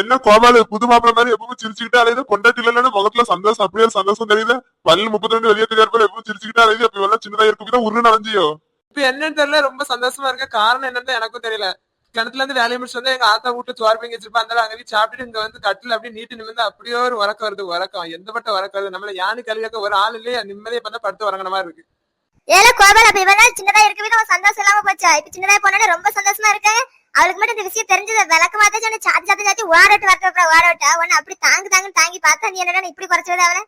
என்ன கோபாலு புது மாப்பிள்ள மாதிரி எப்பவும் சிரிச்சுக்கிட்டே அலையுது. பொண்டாட்டி இல்லைன்னு முகத்துல சந்தோஷம் அப்படியே ஒரு சந்தோஷம் தெரியுது. பல்லு முப்பத்தி ரெண்டு வெளியே தெரியாது போல எப்பவும் சிரிச்சுக்கிட்டே அலையுது. அப்ப எல்லாம் சின்னதா இருக்கும் உருன்னு அலைஞ்சியோ? இப்ப என்னன்னு தெரியல ரொம்ப சந்தோஷமா இருக்க. காரணம் என்னன்னு எனக்கும் தெரியல. கிணத்துல இருந்து வேலையை முடிச்சு வந்து எங்க ஆத்தா வீட்டு சோறு பங்கி வச்சிருப்பா அந்த அங்க போய் சாப்பிட்டுட்டு இங்க வந்து கட்டில் அப்படியே நீட்டு நிமிர்ந்து அப்படியே ஒரு உறக்கம் வருது உறக்கம். எந்த பட்ட உறக்கம் வருது? நம்மள யானு கல்வியாக்க ஒரு ஆள் இல்லையே நிம்மதியா தான் படுத்து உறங்கின மாதிரி இருக்கு. ஏல கோபால் அப்ப இவன் நாள் சின்னதா இருக்கவே சந்தோஷம் இல்லாம போச்சா? இப்ப சின்னதா போனோட ரொம்ப சந்தோஷமா இருக்காங்க அவளுக்கு மட்டும் இந்த விஷயம் தெரிஞ்சது விளக்க தான் சொன்ன சாத்தி சாத்தி சாத்தி ஓடட்டு வரட்டு ஓடட்டா உன்னை அப்படி தாங்கு தாங்குன்னு தாங்கி பார்த்தா நீ என்னடா இப்படி குறைச்சது அவளை?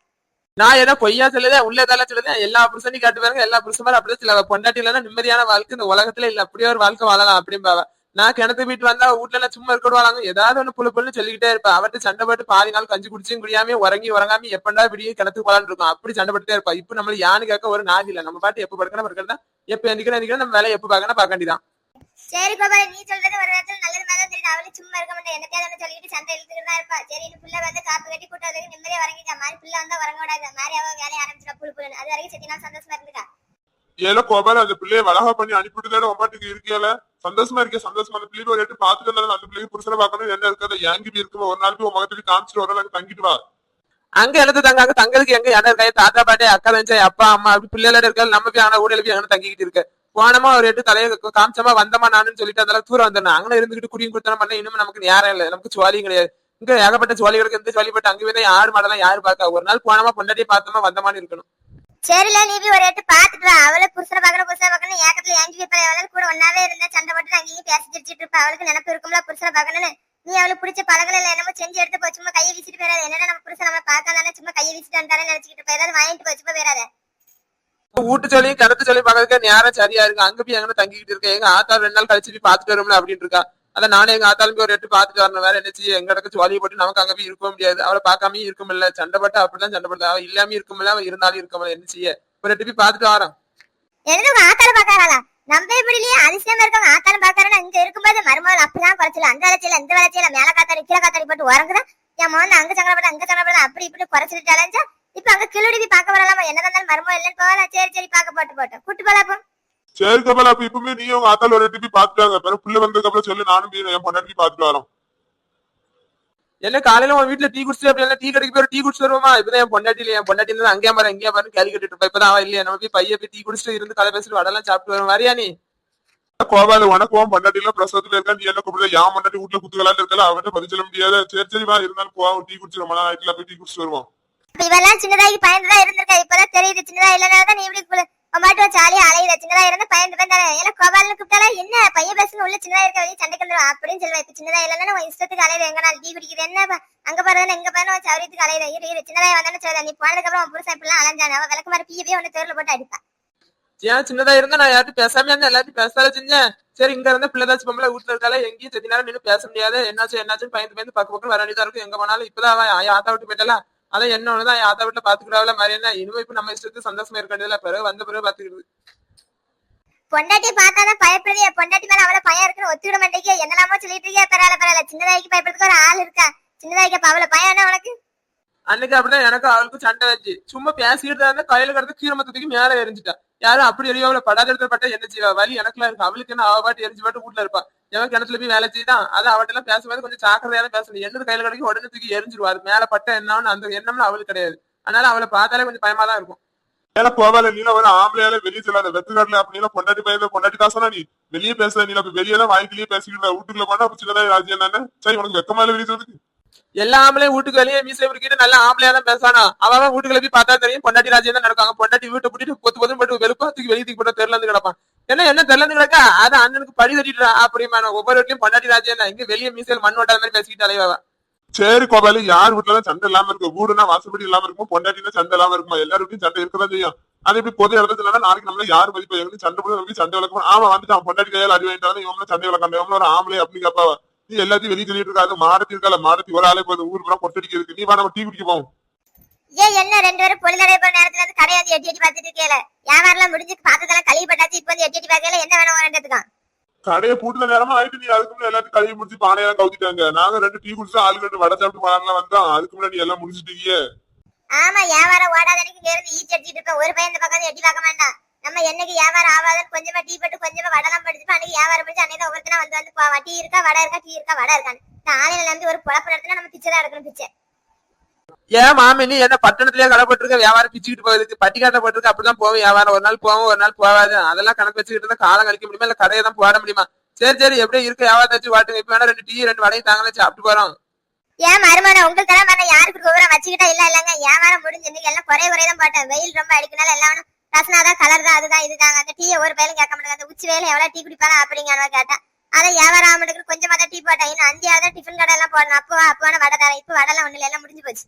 நான் ஏதோ பொய்யா சொல்லுதேன் உள்ள இதெல்லாம் சொல்லுதேன் எல்லா புருஷனையும் காட்டு பாருங்க எல்லா புருஷன் அப்படியே சில பொண்டாட்டி இல்லைன்னா நிம்மதியான வாழ்க்கை இந்த உலகத்துல இல்ல அப்படியே ஒரு வாழ்க்கை வாழலாம் அப்படிம்பாவ. நான் கிணத்து வீட்டு வந்தா வீட்டுல எல்லாம் சும்மா இருக்கடுவாங்க ஏதாவது ஒண்ணு புழு புள்ளு சொல்லிக்கிட்டே இருப்பா. அவர்கிட்ட சண்டை போட்டு பாதி நாள் கஞ்சி குடிச்சும் குடியாம உறங்கி உறங்காம எப்படா விடிய கிணத்துக்கு போலான்னு இருக்கும். அப்படி சண்டை போட்டுட்டே இருப்பா. இப்ப நம்மள யானு கேட்க ஒரு நாதி இல்ல. நம்ம பாட்டு எப்ப படுக்கணும் படுக்கிறதா எப்ப எந்திக்கணும் எந்திக்கணும் நம்ம வேலை எப்ப பாக்கணும் பாக்க வேண்டியதான் சரி கோபால் நீ சொல்றது ஒரு நேரத்துல நல்லது மாதிரி தான் தெரியுது. அவளுக்கு சும்மா இருக்க மாட்டேன் என்னத்தையாவது சொல்லிட்டு சண்டை இழுத்துக்கிட்டு தான் இருப்பா. சரி இந்த புள்ள வந்து காப்பு கட்டி கூட்டாதுக்கு நிம்மதியா வரங்கிட்டா மாதிரி புள்ள வந்தா வரங்க விடாது. மாதிரி அவ வேலையை ஆரம்பிச்சிடா புழு புழுன்னு. அது வரைக்கும் சத்தி நாள் சந்தோஷமா இருந்துக்கா ஏல கோபால அந்த பிள்ளைய வளகா பண்ணி அனுப்பிட்டு உமாட்டுக்கு இருக்கியால சந்தோஷமா இருக்கே சந்தோஷமா. அந்த பிள்ளைக்கு ஒரு எட்டு பாத்துட்டு அந்த பிள்ளைக்கு புருஷனை பார்க்கணும் என்ன இருக்காது ஏங்கி இருக்குமா ஒரு நாள் போய் உன் மகத்துக்கு காமிச்சிட்டு ஒரு நாள் தங்கிட்டு வா. அங்க எழுத்து தங்க அங்க தங்களுக்கு எங்க இடம் இருக்கா? தாத்தா பாட்டி அக்கா தஞ்சை அப்பா அம்மா அப்படி பிள்ளைகளோட இருக்கா நம்ம போய் ஆனா ஊடல போய் அங்கே தங்கிக்கிட்டு இருக்க. போனமா ஒரு எட்டு தலையை காமிச்சமா வந்தமா நானுன்னு சொல்லிட்டு அந்த தூரம் வந்தேன் அங்கே இருந்துகிட்டு குடியும் கொடுத்தன பண்ண இன்னும் நமக்கு நேரம் இல்லை. நமக்கு சுவாலியும் கிடையாது. இங்க ஏகப்பட்ட சுவாலிகளுக்கு எந்த சுவாலி போட்டு அங்க போய் ஆடு மாடெல்லாம் யாரு பார்க்க? ஒரு நாள் போனமா பொண்டாட்டி பார்த்தோமா வந்தமான்னு இருக்கணும். சரில நீ போய் ஒரு எட்டு பாத்துட்டு வா. அவளை புருஷனை பார்க்கணும் புருஷனை பாக்கணும் ஏக்கத்துல ஏங்கி போய் அவளுக்கு கூட ஒன்னாவே இருந்தா சண்டை போட்டு அங்கேயும் பேசி சிரிச்சிட்டு இருப்பா. அவளுக்கு நினப்பு இருக்கும்ல புருஷனை பாக்கணும்னு நீ அவளுக்கு பிடிச்ச பழகல இல்ல என்னமோ செஞ்சு எடுத்து போய் சும்மா கையை வீசிட்டு போயிடாது என்னடா நம்ம புருஷன் நம்ம பார்க்காதானே சும்மா கையை வீசிட்டு வந்தாலே நினைச்சுக்கிட்டு போயிடாது வாங்கிட்டு போய் சும்மா போயிடாத வீட்டு சொல்லி கிணத்து சொல்லி பார்க்கறதுக்கு நேரம் சரியா இருக்கு. அங்க போய் எங்க தங்கிக்கிட்டு இருக்கேன். எங்க ஆத்தா ரெண்டு நாள் கழிச்சு போய் பாத்துட்டு வரும்ல அப்படின்னு இருக்கா. அதான் நானே எங்க ஆத்தாலும் ஒரு எட்டு பாத்துட்டு வரணும். வேற என்ன செய்ய? எங்க இடக்கு சுவாலி போட்டு நமக்கு அங்க போய் இருக்க முடியாது. அவளை பார்க்காம இருக்கும் இல்ல சண்டை அப்படிதான் சண்டை அவ இல்லாம இருக்கும்ல அவ இருந்தாலும் இருக்கமில்ல என்ன செய்ய? ஒரு எட்டு போய் பாத்துட்டு வரோம். என்ன உங்க ஆத்தால பாக்காரா நம்ம இப்படிலயே அதிசயமா இருக்கவங்க ஆத்தாலும் பாக்காரா இங்க இருக்கும்போது மருமகள் அப்படிதான் குறைச்சல. அந்த வளர்ச்சியில இந்த வளர்ச்சியில மேல காத்தாடி கீழே காத்தாடி போட்டு உறங்குதான் என் மகன் அங்க சங்கடப்பட அங்க சங்கடப்பட அப்படி இப்படி குறைச்சிட்டு அலைஞ்சா இப்ப அங்க கிளுடி போய் பார்க்க வரலாமா? என்ன இருந்தாலும் மருமகள் இல்லைன்னு போகலாம் சரி சரி பார்க்க போட்டு போட்டோம் கூட்டு போலாம் சரி கோபால அப்ப இப்பவுமே நீ உங்க ஆத்தால ஒரு போய் பாத்துட்டாங்க பிறகு புள்ள வந்ததுக்கு அப்புறம் சொல்லு நானும் போய் என் பொண்டாட்டி போய் பாத்துட்டு வரோம். என்ன காலையில உன் வீட்டுல டீ குடிச்சு அப்படி டீ கடைக்கு போய் டீ குடிச்சு வருவோமா? இப்பதான் என் பொண்டாட்டில என் பொண்டாட்டி இருந்தா அங்கேயா பாரு அங்கேயா பாரு கேள்வி கேட்டுட்டு இருப்பா. இப்பதான் அவ இல்லையா? நம்ம போய் பைய போய் டீ குடிச்சிட்டு இருந்து கதை பேசிட்டு வடலாம் சாப்பிட்டு வரும் வரியா நீ? கோபால உனக்கு உன் பொண்டாட்டி எல்லாம் பிரசவத்துல இருக்கா நீ என்ன கூப்பிடல யான் பொண்டாட்டி வீட்டுல குத்துக்கலான்னு இருக்கல அவன்கிட்ட பதில் சொல்ல முடியாது. சரி சரி வா இருந்தாலும் போவோம் டீ குடிச்சு ரொம்ப நாள் போய் டீ குடிச்சு வருவோம். இவெல்லாம் சின்னதாகி பயந்துதான் இருந்திருக்கா. இப்பதான் தெரியுது சின்னதா இல்லனாலதான் நீ இப்படி மாட்டு ஜாலியா அலையுத. சின்னதா இருந்து பயந்து பயந்தானே ஏன்னா கோபால்னு கூப்பிட்டாலே என்ன பையன் பேசுன்னு உள்ள சின்னதா இருக்க வெளியே சண்டைக்கு வந்துடும் அப்படின்னு சொல்லுவா. இப்ப சின்னதா இல்லைன்னா உன் இஷ்டத்துக்கு அலையுது. எங்க நாள் டீ குடிக்குது என்ன அங்க பாருங்க எங்க பாருங்க சௌரியத்துக்கு அலையுத. இரு இரு சின்னதா வந்தானே சொல்லுதா நீ போனதுக்கு அப்புறம் உன் புருஷன் இப்படிலாம் அலைஞ்சானே. அவன் விளக்கு மாதிரி பிய ஒண்ணு தேர்ல போட்டு அடிப்பா. ஏன் சின்னதா இருந்தா நான் யார்ட்டும் பேசாம இருந்தா எல்லாத்தையும் பேசாத செஞ்சேன் சரி இங்க இருந்தா பிள்ளைதாச்சு பொம்பளை வீட்டுல இருக்கால எங்கேயும் செத்தினாலும் நேரம் நின்று பேச முடியாது. என்னாச்சு என்னாச்சுன்னு பயந்து பயந்து பக்க பக்கம் வர வேண்டியதா இருக்கும். எங்க போனாலும் இப்பதான் அவன் ஆத்தா விட்டு போயிட்டலாம் அதான் என்ன ஒண்ணுதான் அதை விட்டு வீட்டுல பாத்துக்கிட்டாவில மாதிரி என்ன? இனிமே இப்ப நம்ம இஷ்டத்துக்கு சந்தோஷமா இருக்க வேண்டியதுல பிறகு வந்த பிறகு பாத்துக்கிறது. பொண்டாட்டி பார்த்தாதான் பயப்படுவிய பொண்டாட்டி மேல அவளை பயம் இருக்குன்னு ஒத்துக்கிட மாட்டேங்க என்னெல்லாமோ சொல்லிட்டு இருக்கியா? பரவாயில்ல பரவாயில்ல. சின்னதாய்க்கு பயப்படுறதுக்கு ஒரு ஆள் இருக்கா? சின்னதாய்க்கு அப்ப அவளை பயம் என்ன உனக்கு? அன்னைக்கு அப்படிதான் எனக்கும் அவளுக்கும் சண்டை வச்சு சும்மா பேசிட்டு தான் இருந்தா கையில கிடந்து கீரமத்தை தூக்கி மேல எரிஞ்சிட்டா. யாரும் அப்படி எரியும் அவளை படாத இடத்துல என்ன செய்வா? வலி எனக்குலாம் இருக்கு. அவளுக்கு என்ன அவ பாட்டு எரிஞ்சு பாட்டு வீட்டுல இருப்பா. எவன் கிணத்துல போய் வேலை செய்தான்? அதான் அவட்ட எல்லாம் பேசும்போது கொஞ்சம் சாக்கிரதையான பேசணும் என்னது கையில கிடைக்கும் உடனே தூக்கி எரிஞ்சிருவாரு மேல பட்ட என்னன்னு அந்த எண்ணம்ல அவளுக்கு கிடையாது. அதனால அவளை பார்த்தாலே கொஞ்சம் பயமா தான் இருக்கும். ஏன்னா கோபால நீல ஒரு ஆம்பளையால வெளியே சொல்லாத. வெத்துக்காட்டுல அப்படின்னா பொண்டாட்டி பையன் பொண்டாட்டி காசனா நீ வெளியே பேசுற நீ அப்ப வெளியே தான் வாய்க்கிலேயே பேசிக்கிட்டு வீட்டுக்குள்ள போனா அப்ப சின்னதா ராஜ்யம் தானே சரி உனக்கு வெக்கமா இல்ல வெளியே சொல்றதுக்கு? எல்லா ஆம்பளையும் வீட்டுக்கு வெளியே மீசை இருக்கிட்டு நல்லா ஆம்பளையா தான் பேசானா அவன் வீட்டுக்கு வீட்டுக்குள்ள போய் பார்த்தா தெரியும். பொண்டாட்டி ராஜ்யம் தான் நடக்காங்க பொண்டாட்டி வீட்டை பிடிட்டு கொத்து கொத்து போட்டு வெளுப்பா தூக்கி வெளியே தூக்கி போட்டு தெருல கிடப்பான். என்ன என்ன தெரியலந்து கிடக்கா? அது அண்ணனுக்கு படி தட்டிட்டு அப்படிமா ஒவ்வொரு வீட்லயும் பொண்டாட்டி ராஜ்யம் தான் இங்க வெளியே மீசையில் மண் ஓட்டாத மாதிரி பேசிக்கிட்டு அலைவா சரி கோபாலு யார் வீட்டுல சண்டை இல்லாம இருக்கும் வீடுனா வாசப்படி இல்லாம இருக்கும்? பொண்டாட்டினா சண்டை இல்லாம இருக்குமா? எல்லாருக்கும் சண்டை இருக்கதான் செய்யும். அது இப்படி பொது இடத்துல நாளைக்கு நம்மள யார் மதிப்பு? எங்களுக்கு சண்டை போட சண்டை வளர்க்கணும் ஆமா வந்துட்டான். பொண்டாட்டி கையால் அறிவாயிட்டாலும் இவங்க சண்டை விளக்கம் இவங்க ஒரு ஆம்பளை அப்படி நீ எல்லாத்தையும் வெளியே சொல்லிட்டு இருக்காது. மாரத்தி இருக்கல மாரத்தி ஒரு ஆளே போகுது ஊர் பூரா கொட்டடிக்கிறதுக்கு நீ வா நம்ம டீ குடிக்க போவோம். ஏன் என்ன ரெண்டு பேரும் பொழுதடை போற நேரத்துல இருந்து கடையை வந்து எட்டி எட்டி பார்த்துட்டு இருக்கேல வியாபாரம் முடிஞ்சு பார்த்ததெல்லாம் கழுவி பட்டாச்சு இப்ப வந்து எட்டி எட்டி பார்க்கல என்ன வேணும் வேண்டதுக்கும் கடையை பூட்டுல நேரமா ஆயிட்டு நீ அதுக்கு முன்னாடி எல்லாத்தையும் கழுவி முடிச்சு பானையெல்லாம் கவுத்திட்டாங்க. நாங்க ரெண்டு டீ குடிச்சு ஆளு ரெண்டு வடை சாப்பிட்டு போலாம்லாம் வந்தோம். அதுக்கு முன்னாடி நீ எல்லாம் முடிச்சிட்டீங்க. ஆமா வியாபாரம் ஓடாத அன்னைக்கு இருந்து ஈச்சி அடிச்சிட்டு இருப்பேன். ஒரு பையன் இந்த பக்கம் எட்டி பார்க்க மாட்டான். நம்ம என்னைக்கு வியாபாரம் ஆகாதுன்னு கொஞ்சமா டீ போட்டு கொஞ்சமா வடலாம் படிச்சுட்டு அன்னைக்கு வியாபாரம் படிச்சு அன்னைக்கு ஒவ்வொருத்தனா வந்து வந்து போவா. டீ இருக்கா வடை இருக்கா டீ இருக்கா வடை இருக்கான்னு. ஆலையில இருந்து ஒரு குழப்ப நடத்தினா நம்ம பிச்சை தான் எடுக்கணும் பிச்சை. ஏன் மாமி நீ என்ன பட்டணத்திலேயே கடை போட்டிருக்க? வியாபாரம் பிச்சுக்கிட்டு போகுதுக்கு பட்டி போட்டிருக்க. அப்படிதான் போவோம் வியாபாரம். ஒரு நாள் போவோம் ஒரு நாள் போகாது அதெல்லாம் கணக்கு வச்சுக்கிட்டு இருந்தா காலம் கழிக்க முடியுமா? இல்ல கடையை தான் போட முடியுமா? சரி சரி எப்படியும் இருக்க. வியாபாரத்தாச்சும் வாட்டுங்க. இப்ப வேணா ரெண்டு டீ ரெண்டு வடையும் தாங்களே சாப்பிட்டு போறோம். ஏன் மருமான உங்களுக்கு மாதிரி யாருக்கு விவரம் வச்சுக்கிட்டா இல்ல இல்லங்க. வியாபாரம் முடிஞ்சு எல்லாம் குறைய குறைய தான் போட்டேன். வெயில் ரொம்ப அடிக்கனால எல்லாம் ரசனா தான் கலர் தான் அதுதான் இதுதான் அந்த டீயை ஒரு வேலையும் கேட்க மாட்டாங்க. அந்த உச்சி வேலை எவ்வளவு டீ குடிப்பாங்க அப்படிங்க கேட்டா அதை வியாபாரம் ஆக கொஞ்சமா தான் டீ போட்டேன். இன்னும் அந்தியாவது டிஃபன் கடை எல்லாம் போடணும். அப்போ அப்போ வடை தரேன். இப்போ வடை எல்லாம் ஒண்ணு எல்லாம் முடிஞ்சு போச்சு.